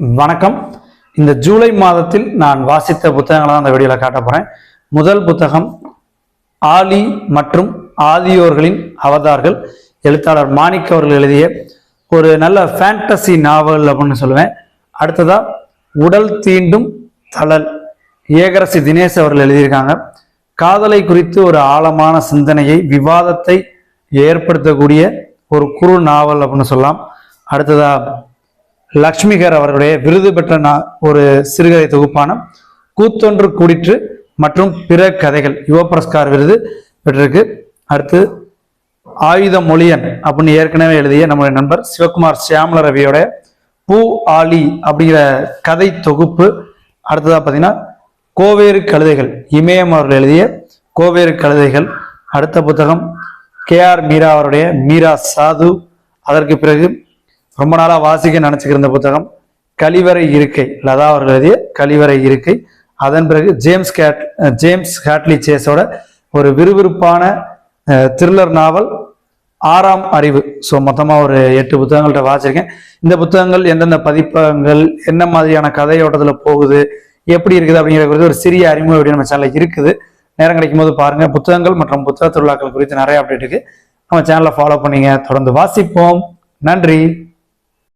வணக்கம். இந்த ஜூலை மாதத்தில் நான் வாசித்த புத்தகங்களை தான் அந்த வீடியோவில் காட்ட போகிறேன் முதல் புத்தகம் ஆலி மற்றும் ஆதியோர்களின் அவதார்கள். எழுத்தாளர் மாணிக் அவர்கள் எழுதிய ஒரு நல்ல ஃபேண்டசி நாவல் அப்படின்னு சொல்லுவேன். அடுத்ததாக உடல் தீண்டும் தளல். ஏகரசி தினேஷ் அவர்கள் எழுதியிருக்காங்க. காதலை குறித்து ஒரு ஆழமான சிந்தனையை விவாதத்தை ஏற்படுத்தக்கூடிய ஒரு குறு நாவல் அப்படின்னு சொல்லலாம். அடுத்ததாக லக்ஷ்மிகர் அவர்களுடைய விருது பெற்ற நான் ஒரு சிறுகதை தொகுப்பான கூத்தொன்று கூடிற்று மற்றும் பிற கதைகள் யுவ புரஸ்கார் விருது பெற்றிருக்கு. அடுத்து ஆயுத மொழியன் அப்படின்னு ஏற்கனவே எழுதிய நம்முடைய நண்பர் சிவகுமார் சியாமல ரவியோட பூ ஆலி அப்படிங்கிற கதை தொகுப்பு. அடுத்ததாக பார்த்தீங்கன்னா கோவேறு கழுதைகள் இமயம் அவர்கள் எழுதிய கோவேறு கழுதைகள். அடுத்த புத்தகம் கே ஆர் மீரா அவருடைய மீரா சாது. அதற்கு பிறகு ரொம்ப நாளாக வாசிக்க நினைச்சுக்கிற புத்தகம் கழிவறை இருக்கை. லதா அவர்கள் எழுதிய கழிவறை இருக்கை. அதன் பிறகு ஜேம்ஸ் கேட் ஜேம்ஸ் ஹேட்லி சேஸோட ஒரு விறுவிறுப்பான த்ரில்லர் நாவல் ஆறாம் அறிவு. ஸோ மொத்தமாக ஒரு எட்டு புத்தகங்கள்ட்ட வாசிருக்கேன் இந்த புத்தகங்கள் எந்தெந்த பதிப்பகங்கள் என்ன மாதிரியான கதையோட்டத்தில் போகுது எப்படி இருக்குது அப்படிங்கிற குறித்து ஒரு சிறிய அறிமுகம் அப்படி நம்ம சேனலில் இருக்குது. நேரம் கிடைக்கும் போது பாருங்கள் புத்தகங்கள் மற்றும் புத்தக திருவிழாக்கள் குறித்து நிறைய அப்டேட் இருக்குது நம்ம சேனலை ஃபாலோ பண்ணிங்க. தொடர்ந்து வாசிப்போம். நன்றி.